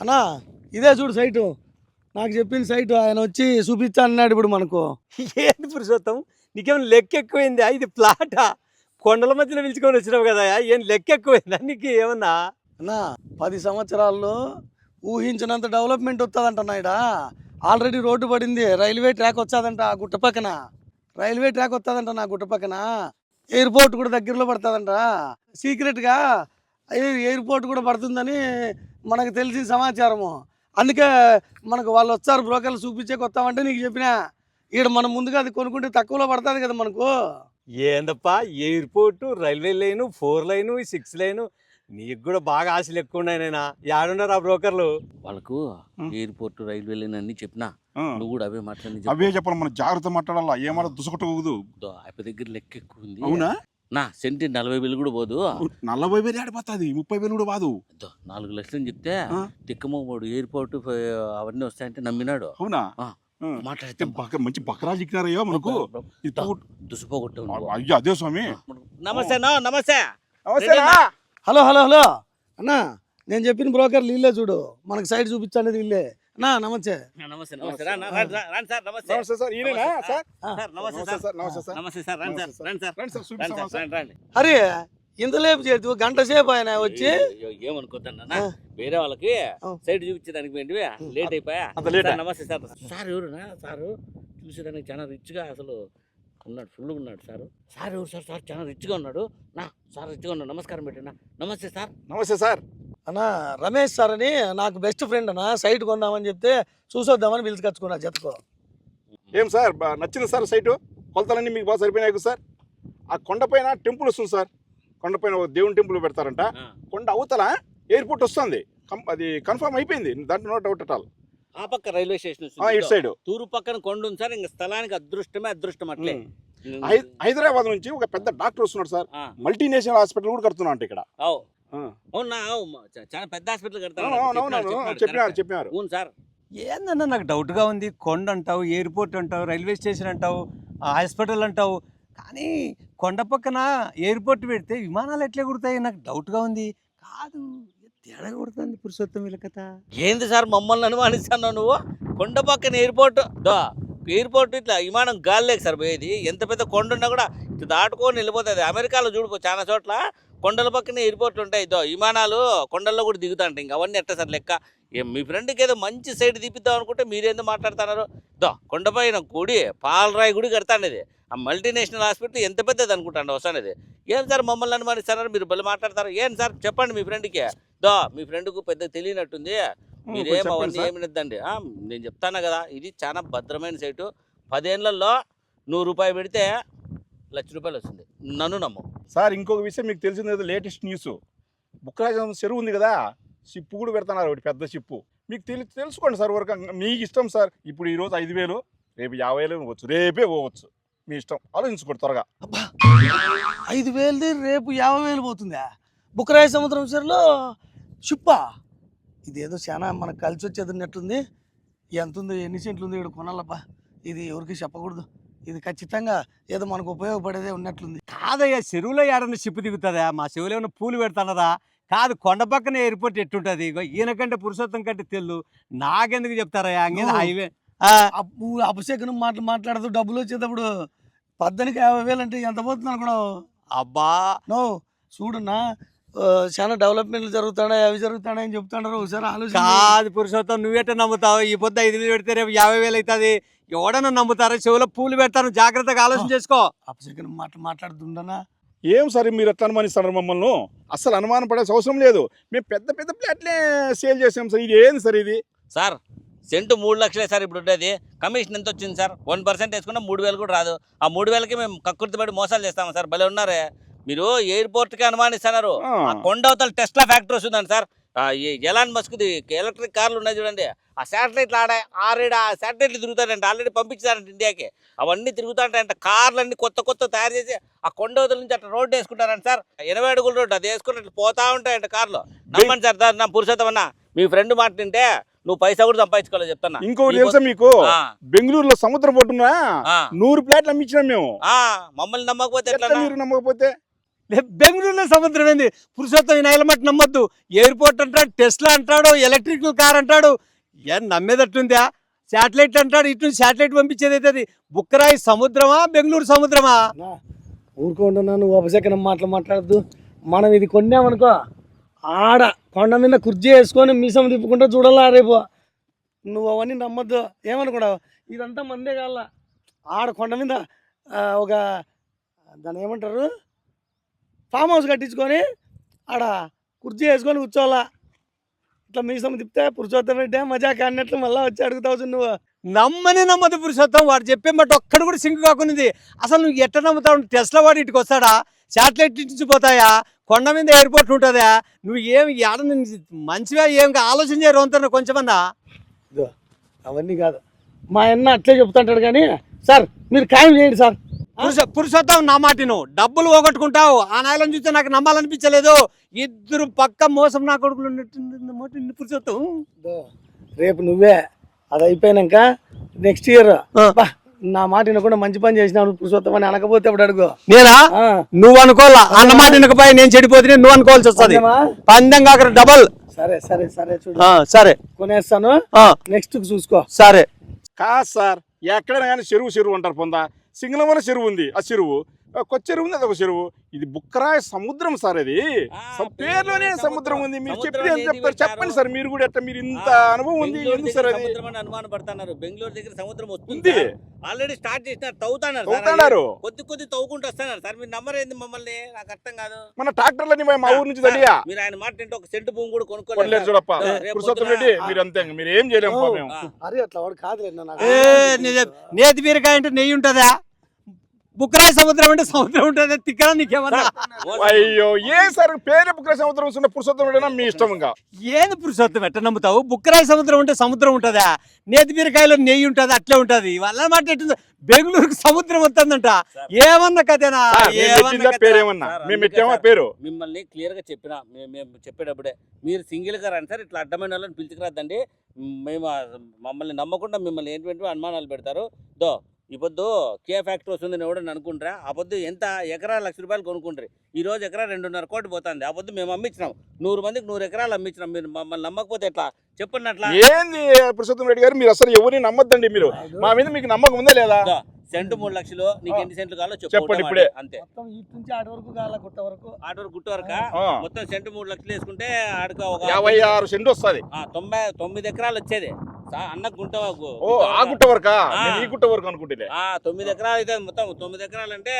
అన్నా ఇదే చూడు సైటు. నాకు చెప్పిన సైటు ఆయన వచ్చి చూపిస్తా అన్నాడు ఇప్పుడు మనకు. ఏంది పురుషోత్తం? నీకేమైనా లెక్క ఎక్కువైందా. ఇది ప్లాటా కొండల మధ్యలో పిలుచుకొని వచ్చినావు కదా. ఏం లెక్క ఎక్కువైందా నీకు? ఏమన్నా? అన్నా పది సంవత్సరాల్లో ఊహించినంత డెవలప్మెంట్ వస్తుందంట నాయడ ఆల్రెడీ రోడ్డు పడింది. రైల్వే ట్రాక్ వచ్చాదంట ఆ గుట్ట పక్కన. రైల్వే ట్రాక్ వస్తుందంట నా గుట్ట పక్కన. ఎయిర్పోర్ట్ కూడా దగ్గరలో పడుతుందంట. సీక్రెట్గా ఎయిర్పోర్ట్ కూడా పడుతుందని మనకు తెలిసిన సమాచారము. అందుకే మనకు వాళ్ళు వచ్చారు బ్రోకర్లు చూపించే కొత్తామంటే నీకు చెప్పిన. ఈడ మనం ముందుగా అది కొనుక్కుంటే తక్కువలో పడుతుంది కదా మనకు. ఏందప్పా airport railway line four line six line నీకు కూడా బాగా ఆశలు ఎక్కువ ఉన్నాయి నాయనా. యాడున్నారు ఆ బ్రోకర్లు? వాళ్ళకు ఎయిర్పోర్ట్ రైల్వే లైన్ అన్ని చెప్పినా. నువ్వు కూడా అవే మాట్లాడి అవే చెప్పాలి మనం జాగ్రత్త మాట్లాడాలా? ఏమాడ దుసకొట్టకూడదు అయిపో దగ్గర లెక్క ఎక్కువ ఉంది. అవునా? నా సెంటి నలభై వేలు కూడా పోదు. నలభై వేలు ఆడిపోతుంది ముప్పై వేలు కూడా బాదు నాలుగు లక్షలు చెప్తే ఆ. తిక్కమ్మోడు ఎయిర్పోర్ట్ అవన్నీ వస్తాయంటే నమ్మినాడు. అవునా. మాట్లాడితే. మంచి బకరా చిక్కినారయ్యో మనకు. దుసుపోగొట్టావు. అయ్యో అదే స్వామి. నమస్తే నమస్తే? Hello hello hello. అన్నా నేను చెప్పిన బ్రోకర్లు ఇల్లే చూడు. మనకు సైడ్ చూపించండి ఇల్లే అన్నా నమస్తే. నమస్తే నమస్తే. రా, నా, రండి సార్ నమస్తే. నమస్తే సార్ ఈయనేనా సార్. సార్? నమస్తే సార్. నమస్తే సార్. నమస్తే సార్ రండి సార్ నమస్తే రండి సార్. రండి సార్ రండి సార్ సార్ రండి. అరే ఇంతలేపు చేతి గంట సేపు ఆయన వచ్చి ఏమనుకోద్దన్నా ఆ. వేరే వాళ్ళకి. సైడ్ చూపించడానికి పోయింటివి. లేట్ అయిపోయా? అంత లేటా? సార్, నమస్తే సార్. సార్ ఎవరునా సారు చూసేదానికి చాలా రిచ్గా అసలు ఉన్నాడు ఫుల్గా ఉన్నాడు సారు. సార్ ఎవరు సార్? సార్ చాలా రిచ్గా ఉన్నాడు. నా సార్ రిచ్గా ఉన్నాడు. నమస్కారం పెట్టినా నమస్తే సార్. నమస్తే సార్. అన్నా రమేష్ సార్ అని నాకు బెస్ట్ ఫ్రెండ్ అన్న సైట్ కొందామని చెప్తే చూసొద్దామని పిలుచుకొచ్చుకున్నా జతకో. ఏం సార్ నచ్చింది సార్ సైటు కొలతలన్నీ మీకు బాగా సరిపోయినాయి సార్? ఆ కొండపైన టెంపుల్ వస్తుంది సార్. కొండపైన ఒక దేవుని టెంపుల్ పెడతారంట. కొండ అవతల ఎయిర్పోర్ట్ వస్తుంది. అది కన్ఫర్మ్ అయిపోయింది. దాంట్లో నో డౌట్ అట్ ఆల్ ఆ పక్క రైల్వే స్టేషన్ ఆ, ఇటు సైడ్ తూరు పక్కన కొండ ఉంది సార్. ఇంకా స్థలానికి అదృష్టమే అదృష్టం అట్లే. హై- హైదరాబాద్ నుంచి ఒక పెద్ద డాక్టర్ వస్తున్నాడు సార్. మల్టీనేషనల్ హాస్పిటల్ కూడా కడుతున్నా అంట ఇక్కడ. అవునా చాలా పెద్ద హాస్పిటల్ కడతాను చెప్పినారు చెప్పినారు అవును సార్. ఏందన్నా నాకు డౌట్గా ఉంది కొండ అంటావు ఎయిర్పోర్ట్ అంటావు రైల్వే స్టేషన్ అంటావు హాస్పిటల్ అంటావు కానీ కొండ పక్కన ఎయిర్పోర్ట్ పెడితే విమానాలు ఎట్లా కుడతాయి నాకు డౌట్గా ఉంది. కాదు తేడా కొడుతుంది పురుషోత్తం వీళ్ళ కథ? ఏంది సార్ మమ్మల్ని అనుమానిస్తున్నావు నువ్వు? కొండ పక్కన ఎయిర్పోర్ట్ దో ఎయిర్పోర్ట్ ఇట్లా విమానం గాలిలేక సార్ పోయేది ఎంత పెద్ద కొండ ఉన్నా కూడా ఇట్లా దాటుకొని వెళ్ళిపోతుంది. అమెరికాలో చూడుకో చాలా చోట్ల కొండల పక్కన ఎయిర్పోర్ట్లు ఉంటాయి. దో విమానాలు కొండల్లో కూడా దిగుతాంట ఇంకా అవన్నీ ఎట్ట సార్ లెక్క? ఏం మీ ఫ్రెండ్కి ఏదో మంచి సైడ్ తీపిద్దాం అనుకుంటే మీరేందో మాట్లాడుతున్నారు? దో కొండపైన గుడి పాలరాయి గుడి కడతాండేది. ఆ మల్టీనేషనల్ హాస్పిటల్ ఎంత పెద్దది అనుకుంటాండి వస్తానేది ఏం సార్ మమ్మల్ని అనుమానిస్తున్నారు? మీరు బలి మాట్లాడతారు. ఏం సార్ చెప్పండి మీ ఫ్రెండ్కి. దో మీ ఫ్రెండ్కు పెద్ద తెలియనట్టుంది. మీరేం అవన్నీ సార్. ఏమి నిద్దండి నేను చెప్తాను కదా. ఇది చాలా భద్రమైన సైటు. పదేళ్ళలో నూరు రూపాయలు పెడితే లక్ష రూపాయలు వస్తుంది. నన్ను నమ్ము. సార్ ఇంకొక విషయం మీకు తెలిసింది లేటెస్ట్ న్యూస్. బుక్కరాజం చెరువు ఉంది కదా షిప్పు కూడా పెడుతున్నారు ఒకటి పెద్ద షిప్పు. మీకు తెలి తెలుసుకోండి సార్ వరకు మీకు ఇష్టం సార్. ఇప్పుడు ఈ రోజు ఐదు వేలు రేపు యాభై వేలు ఇవ్వచ్చు రేపే పోవచ్చు. మీ ఇష్టం. ఆలోచించుకోండి త్వరగా. అబ్బా ఐదు వేలది రేపు యాభై వేలు పోతుందా? బుక్కరాయ సముద్రం సరిలో షిప్పా? ఇదేదో చాలా మనకు కలిసి వచ్చేది ఉన్నట్టుంది. ఎంత ఉంది ఎన్ని సెంట్లు ఉంది ఇక్కడ కొనాలబ్బా? ఇది ఎవరికి చెప్పకూడదు. ఇది ఖచ్చితంగా ఏదో మనకు ఉపయోగపడేదే ఉన్నట్లుంది. కాదయ్యా చెరువులో ఏడన్నా షిప్ దిగుతుందా? మా చెరువులో ఏమైనా పూలు పెడతానరా? కాదు కొండ పక్కన ఎయిర్పోర్ట్ ఎట్టుంటది? ఇగో ఈయనకంటే పురుషోత్తం కంటే తెల్లు. నాకెందుకు చెప్తారయ్యా హైవే. అపశకనం మాటలు మాట్లాడుతూ డబ్బులు వచ్చేటప్పుడు పద్దనికి యాభై వేలు అంటే ఎంత పోతుంది అనుకున్నావు అబ్బా! నో చూడున్నా చాలా డెవలప్మెంట్లు జరుగుతాయి అవి జరుగుతాయి అని చెప్తున్నారు ఒకసారి ఆలోచన కాదు పురుషోత్తం నువ్వెట్ట నమ్ముతావు? ఈ పొద్దు ఐదు వేలు పెడితే రేపు యాభై వేలు అవుతుంది. ఎవడన్నా నమ్ముతారా? చెవులో పూలు పెడతాను జాగ్రత్తగా ఆలోచన చేసుకో. అపశకనం మాటలు మాట్లాడుతుండనా? ఏం సార్ మీరు ఎట్లా అనుమానిస్తున్నారు మమ్మల్ని? అసలు అనుమానం పడాల్సిన అవసరం లేదు. మేము పెద్ద పెద్ద ప్లాట్లే సేల్ చేసాం సార్. ఇది ఏంది సార్ ఇది? సార్ సెంటు మూడు లక్షలే సార్ ఇప్పుడు ఉండేది. కమిషన్ ఎంత వచ్చింది సార్? వన్ పర్సెంట్ వేసుకున్నా మూడు వేలు కూడా రాదు. ఆ మూడు వేలకి మేము కక్కుర్తి పడి మోసాలు చేస్తాము సార్? భలే ఉన్నారే. మీరు ఎయిర్పోర్ట్కి అనుమానిస్తున్నారు. ఆ. ఆ కొండ అవతల టెస్లా ఫ్యాక్టరీ వస్తుందండి సార్. ఎలాన్ మస్క్ది ఎలక్ట్రిక్ కార్లు ఉన్నాయి చూడండి. ఆ శాటిలైట్లు ఆడ ఆరేడు ఆ శాటిలైట్లు తిరుగుతాడంట ఆల్రెడీ పంపించారంట ఇండియాకి. అవన్నీ తిరుగుతాంటాయంట. కార్లన్నీ కొత్త కొత్త తయారు చేసి ఆ కొండ అవతల నుంచి అట్లా రోడ్డు వేసుకుంటారంట సార్. ఎనభై అడుగుల రోడ్డు అది వేసుకుని అట్లా పోతా ఉంటాయంట కార్లు. నమ్మండి సార్ దా- నా పురుషోత్తం అన్న. మీ ఫ్రెండ్ మాట తింటే నువ్వు పైసా కూడా సంపాదించుకోవాలి చెప్తాను ఇంకోటి తెలుసా మీకు? బెంగళూరులో సముద్రం పోటున్నా ఆ, నూరు ప్లాట్లు అమ్మించినాం మేము. ఆ, మమ్మల్ని నమ్మకపోతే మీరు నమ్మకపోతే? బెంగళూరులో సముద్రం ఏంది? పురుషోత్తం ఈ నైలమట్టి నమ్మొద్దు. ఎయిర్పోర్ట్ అంటాడు టెస్లా అంటాడు ఎలక్ట్రికల్ కార్ అంటాడు. ఏ నమ్మేదట్టుందా? శాటిలైట్ అంటాడు ఇటు శాటిలైట్ పంపించేది అయితే అది బుక్కరాయి సముద్రమా బెంగళూరు సముద్రమా? ఊరుకుంటున్నాను ఉపశకనం నువ్వు మాటలు మాట్లాడద్దు. మనం ఇది కొన్నామనుకో ఆడ కొండ మీద కుర్చీ వేసుకొని మీసం తిప్పుకుంటూ చూడాలా రేపు. నువ్వు అవన్నీ నమ్మద్దు. ఏమనుకున్నావు? ఇదంతా మందే కాల ఆడ కొండ మీద ఒక దాన్ని ఏమంటారు? ఫామ్ హౌస్ కట్టించుకొని ఆడ కుర్చీ వేసుకొని కూర్చోవాలా. ఇట్లా మీసం తిప్పితే పురుషోత్తం రెడ్డి మజాక్ అన్నట్లు మళ్ళీ వచ్చి అడుగుతావు నువ్వు. నమ్మని నమ్మదు పురుషోత్తం. వాడు చెప్పే మాట ఒక్కడు కూడా సింక్ కాకున్నది. అసలు నువ్వు ఎట్ట నమ్ముతావు? టెస్లా వాడు ఇటుకు వస్తాడా? శాటిలైట్ నుంచి పోతాయా? కొండ మీద ఎయిర్పోర్ట్ ఉంటుందా? నువ్వు ఏం ఏడ మంచిగా ఏం ఆలోచన చేయరు అంటున్నా కొంచెమన్నా? ఇదో అవన్నీ కాదు. మా అన్న అట్లే చెప్తుంటాడు కానీ సార్ మీరు ఖాయం చేయండి సార్. పురుషోత్తం నా మాటిను డబ్బులు పోగొట్టుకుంటావు. ఆ నాయలను చూస్తే నాకు నమ్మాలనిపించలేదు. ఇద్దరు పక్క మోసం నా కొడుకులు పురుషోత్తం. రేపు నువ్వే. అది అయిపోయినాక నెక్స్ట్ ఇయర్. నా మాట వినకుండా మంచి పని చేసినావు పురుషోత్తం అని అనకపోతే అప్పుడు అడుగు? నేనా? నువ్వు అనుకోవాలా? అన్న మాట వినకపోయి నేను చెడిపోతే నువ్వు అనుకోవాల్సి వస్తుంది? పందెం కాక డబల్. సరే సరే సరే చూడు. ఆ, సరే. కొనేస్తాను. ఆ, నెక్స్ట్ చూసుకో. సరే. కాదు సార్ ఎక్కడైనా కానీ చెరువు చెరువు అంటారు పొందా. సింగళమల చెరువు ఉంది. ఆ చెరువు ఆ కొత్త చెరువు ఉంది అదొక చెరువు. ఇది బుక్కరాయ సముద్రం సార్ అది. పేరులోనే సముద్రం ఉంది. మీరు చెప్పి చెప్తారు. చెప్పండి సార్ మీరు కూడా ఎట్లా? మీరు ఇంత అనుభవం ఉంది. ఎందుకు సార్ అది? సముద్రం అని అనుమానం పడుతున్నారు. బెంగళూరు దగ్గర సముద్రం వస్తుంది? ఉంది. ఆల్రెడీ స్టార్ట్ చేసినారు. తవ్వుతున్నారు అది. కొద్ది కొద్ది తవ్వుకుంటూ వస్తున్నారు సార్. మీరు నమ్మరు ఏంది మమ్మల్ని? నాకు అర్థం కాదు. మన ట్రాక్టర్లని మా ఊరు నుంచి తడియా? మీరు ఆయన మాట ఏంటో ఒక సెంటు భూమి కూడా కొనుక్కోలేదు చూడప్ప. పురుషోత్తం రెడ్డి మీరు అంతే మీరు ఏం చేయలేము అరే అట్లా వాడు కాదు నాకు. ఏ నిజం. నేతి బీరకాయ అంటే నెయ్యి ఉంటుందా? బుక్కరాయ సముద్రం అంటే సముద్రం ఉంటుందా తిక్కరా నీకేమన్నా. అయ్యో ఏ సార్ పేరు బుక్కరాయ సముద్రం ఉన్న పురుషోత్తం మీ ఇష్టం ఇంకా ఏంది పురుషోత్తం? ఎట్ట నమ్ముతావు? బుక్కరాయ సముద్రం ఉంటే సముద్రం ఉంటుందా? నేతి బీరకాయలో నెయ్యి ఉంటుంది? అట్లే ఉంటది. వాళ్ళ మాట ఎట్టుంది? బెంగళూరుకు సముద్రం వస్తుందంట. ఏమన్నా మేము ఏమన్నా మేము. పేరు? మిమ్మల్ని క్లియర్గా చెప్పిన మేము మేము చెప్పేటప్పుడే. మీరు సింగిల్గా రండి సార్ ఇట్లా అడ్డమైన వాళ్ళని పిలుచుకురాద్దండి. మేము ఆ మమ్మల్ని నమ్మకుండా మిమ్మల్ని ఏంటంటే అనుమానాలు పెడతారు. దో ఈ పొద్దు కే ఫ్యాక్టరీ వస్తుందని ఎవడని అనుకుంటారా? ఆ పొద్దు ఎంత ఎకరా లక్ష రూపాయలు కొనుక్కుంటారు? ఈ రోజు ఎకరా రెండున్నర కోటి పోతుంది. ఆ పొద్దు మేము అమ్మించినాం నూరు మందికి నూరు ఎకరాలు అమ్మించినాం మీరు మమ్మల్ని నమ్మకపోతే ఎట్లా? చెప్పండి అట్లా. ఏంది పురుషోత్తం రెడ్డి గారు? మీరు అసలు ఎవరిని నమ్మద్దండి మీరు? మా మీద మీకు నమ్మకం ఉందా లేదా? సెంటు మూడు లక్షలు నీకు ఎన్ని సెంట్లు కావాలో చెప్పు. చెప్పండి ఇప్పుడే. అంతే. మొత్తం ఇటు నుంచి ఆడి వరకు కొట్ట వరకు? ఆటోరు గుట్టు వరక? మొత్తం సెంటు మూడు లక్షలు వేసుకుంటే ఆడక ఒక యాభై ఆరు సెంటు వస్తుంది. ఆ, తొంభై తొమ్మిది ఎకరాలు వచ్చేది. అన్న గుంట ఓ ఆ. గుట్ట వరకా. నేను ఈ గుట్ట వరకు అనుకుంటే ఆ, తొమ్మిది ఎకరాలు అయితే మొత్తం తొమ్మిది ఎకరాలు అంటే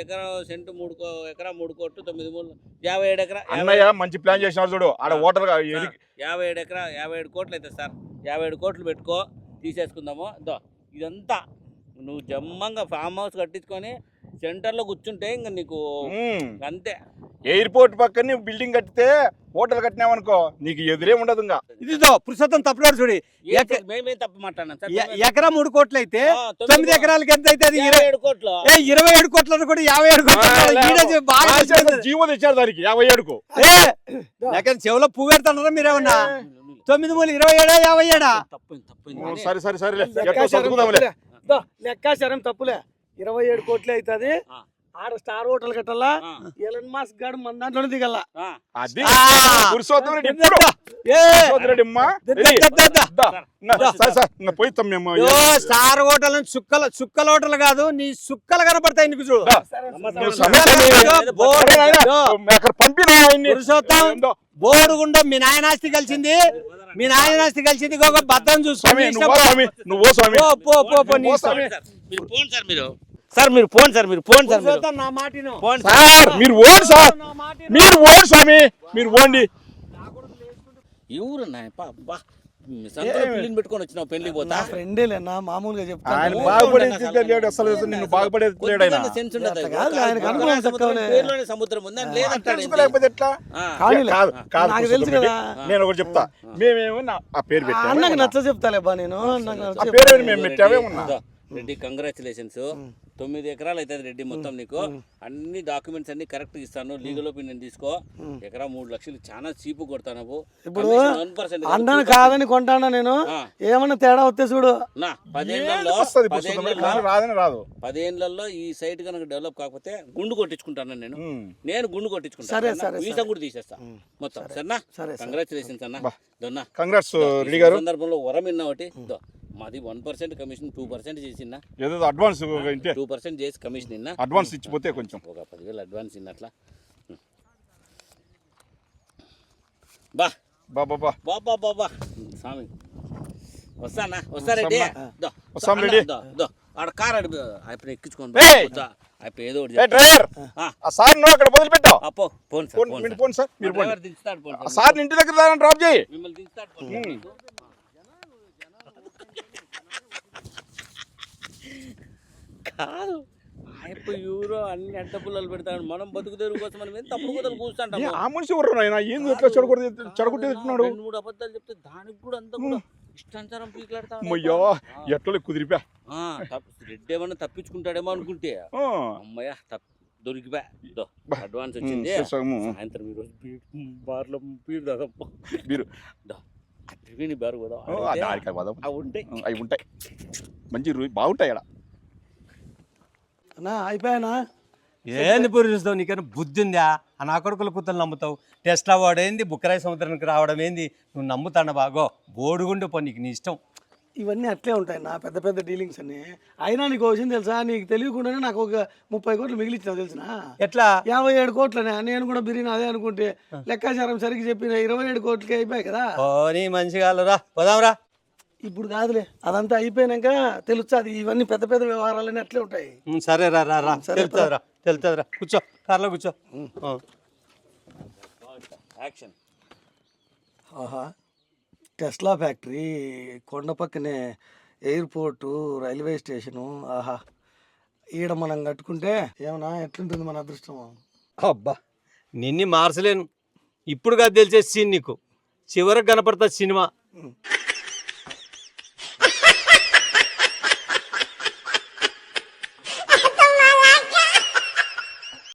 ఎకరా సెంటు మూడు కో ఎకరా మూడు కోట్లు తొమ్మిది మూడు యాభై ఏడు ఎకరా అన్నయ్య మంచి ప్లాన్ చేసినారు చూడు. ఆడ ఓటర్ యాభై ఏడు ఎకరా యాభై ఏడు కోట్లు అవుతుంది సార్. యాభై ఏడు కోట్లు పెట్టుకో తీసేసుకుందాము. దో ఇదంతా. నువ్వు జమ్మంగా ఫామ్ హౌస్ కట్టించుకొని సెంటర్లో కూర్చుంటే ఇంకా నీకు అంతే. ఎయిర్పోర్ట్ పక్కన బిల్డింగ్ కట్టితే హోటల్ కట్టినావనుకో నీకు ఎదురే ఉండదు ఇంకా. ఇదితో పురుషోత్తం తప్పుడాడు చూడి. మేమేం తప్పు మాట్లాడినాం ఎకరా మూడు కోట్లు అయితే తొమ్మిది ఎకరాలకి ఎంత అయితే అది ఇరవై ఏడు కోట్లు. ఏ ఇరవై ఏడు కోట్లను కూడా యాభై ఏడు కోట్లు బాగా. జీవో తెచ్చారు దానికి యాభై ఏడుకు. ఎక్కడ చెవులో పువ్వు పెడతారా మీరేమన్నా? తొమ్మిది మూడు ఇరవై ఏడా యాభై ఏడా? సరే సరే సరే లెక్కాచారం తప్పులే. దో, లెక్కాచారం తప్పులే. ఇరవై ఏడు కోట్లే అవుతుంది. ఆడ స్టార్ హోటల్ కట్టాలా? ఎలన్ గాడు మన దాంట్లోనే దిగల. అది. పురుషోత్తం రెడ్డి ఇప్పుడు పురుషోత్తం రెడ్డి అమ్మా స్టార్ హోటల్ చుక్కల చుక్కల హోటల్ కాదు నీ సుక్కలు కనపడతాయి నీకు చూడు. పంపిన. పురుషోత్తం. మీ నాయనాస్తి కలిసింది. మీ నాయనాస్తి కలిసింది ఒక భద్రం చూసుకోండి నువ్వో స్వామి. నువ్వో స్వామి. పో పో పో పో నీ పో ఇష్టం. స్వామి. సార్, మీరు పోండి సార్ మీరు. సార్ మీరు పోండి సార్ మీరు పోండి సార్ పోండి సార్ మీరు ఓడి సార్. మీరు ఓడి స్వామి మీరు ఓండి ఎవరు అబ్బా పెట్టుకొని వచ్చినావు పెళ్ళికి పోతా. నా ఫ్రెండే నా మామూలుగా ఆయన చెప్తాను బా- బాగుపడేది లేడు అసలు నిన్ను బాగుపడేది ఆయన. సెన్స్ ఉండదు సముద్రం తక్కువనే. పేరులోనే సముద్రం ఉందని లేదంటాడు తెలుసుకోలేకపోతే ఎట్లా? నాకు తెలుసు కదా. నేను ఒకటి చెప్తా. మేమేమో నా- ఆ పేరు ఆ అన్నకి నచ్చ చెప్తాలే బా నేను ఆ చెప్తా. పేరు ఏంటి మేము పెట్టామే ఉన్నా రెడ్డి కంగ్రాచులేషన్స్ తొమ్మిది ఎకరాలు అవుతుంది రెడ్డి మొత్తం నీకు. అన్ని డాక్యుమెంట్స్ అన్ని కరెక్ట్ ఇస్తాను. లీగల్ ఒపీనియన్ తీసుకో. ఎకరా మూడు లక్షలు చాలా చీపు కొడతాను ఇప్పుడు అన్నాను కాదని కొంటానా నేను? ఏమన్నా తేడా వస్తే చూడు. పదేళ్ళలో ఈ సైట్ కనుక డెవలప్ కాకపోతే గుండు కొట్టించుకుంటాను నేను. నేను గుండు కొట్టించుకుంటాను సరే, సరేనా? సరే, వీసా కూడా తీసేస్తా. మొత్తం సరేనా? సరే సరే. కంగ్రాచులేషన్స్ అన్న. దొన్నా. కంగ్రాట్స్ ఈ రెడ్డి గారు. సందర్భంలో వరం విన్నా ఒకటి మాది one percent commission two percent చేసిందా? ఏదో అడ్వాన్స్ ఇంటే. టూ పర్సెంట్ చేసి కమిషన్ ఇన్నా? అడ్వాన్స్ ఇచ్చిపోతే కొంచెం. ఒక పదివేలు అడ్వాన్స్ ఇన్నట్లా. బా. బాబా బా బాబా బాబా స్వామి. వస్తానా? వస్తా రెడ్డి. వస్తాం రెడ్డి. ఆడ కార్ అయిపోయి ఎక్కించుకోండి ఏదో ఒకటి. డ్రైవర్! ఆ, సార్ నువ్వు అక్కడ వదిలిపెట్టావు. ఆ, పో పోను సార్ ఫోన్ సార్. మీరు డ్రైవర్ దించుతాడు సార్. ఇంటి దగ్గర డ్రాప్ చేయి. మిమ్మల్ని దించుతాడు పోను సార్. ఉమ్. కాదు. ఆయప్ప యూరో అన్ని అడ్డ పుల్లలు పెడతాడు. మనం బతుకు తెరుగు కోసం మనం ఏం తప్పుడు కూతలు ఏ, కూర్చుంటాం ఆ మనిషి ఎవరు ఆయన ఏంది ఎట్లా చెడగొట్టి చెడగొట్టి తిట్టున్నాడు రెండు మూడు అబద్ధాలు చెప్తే దానికి కూడా అంతా కూడా ఇష్టానుసారం పీకులాడతా అమ్మయ్యో ఎట్లా కుదిరిపా? రెడ్డి ఏమన్నా తప్పించుకుంటాడేమో అనుకుంటే. అమ్మయ్య తప్ప దొరికిపా. అడ్వాన్స్ వచ్చింది. సాయంత్రం ఈరోజు బార్లో పీరు దాదప్ప బీరు. త్రివేణి బారు దానికి అవి ఉంటాయి. అవి ఉంటాయి. మంచి రుచి బాగుంటాయి ఆడ. అన్నా అయిపోయానా? ఏంది పూరిస్తావు నీకైనా బుద్ధి ఉందా ఆ నా కొడుకుల కూతురు నమ్ముతావు? టెస్లా వాడేంది? బుక్కరాయి సముద్రానికి రావడం ఏంది? నువ్వు నమ్ముతాను బాగో బోడుగుండు పో నీకు నీ ఇష్టం. ఇవన్నీ అట్లే ఉంటాయి నా పెద్ద పెద్ద డీలింగ్స్ అన్ని. అయినా నీకు ఒక విషయం తెలుసా? నీకు తెలియకుండానే నాకు ఒక ముప్పై కోట్లు మిగిలిచ్చినావు తెలిసిన? ఎట్లా? యాభై ఏడు కోట్లనే. నేను కూడా బిర్యానీ అదే అనుకుంటే లెక్కాచారం సరిగ్గా చెప్పిన ఇరవై ఏడు కోట్లకి అయిపోయాయి కదా. ఓ నీ మంచిగా రా. పోదాంరా. ఇప్పుడు కాదులే అదంతా అయిపోయినాక తెలుస్తుంది ఇవన్నీ పెద్ద పెద్ద వ్యవహారాలన్నీ అట్లే ఉంటాయి. సరే రా రా రా. సరే, తెలుతుందిరా తెలుతుందిరా కూర్చో కార్లో కూర్చో. ఆ. యాక్షన్ ఆహా టెస్లా ఫ్యాక్టరీ కొండ పక్కనే ఎయిర్పోర్టు రైల్వే స్టేషను ఆహా. ఈడ మనం కట్టుకుంటే ఏమన్నా ఎట్లుంటుంది మన అదృష్టం అబ్బా నిన్ని మార్చలేను. ఇప్పుడు కాదు తెలిసే సీన్ నీకు. చివరికి కనపడతా సినిమా.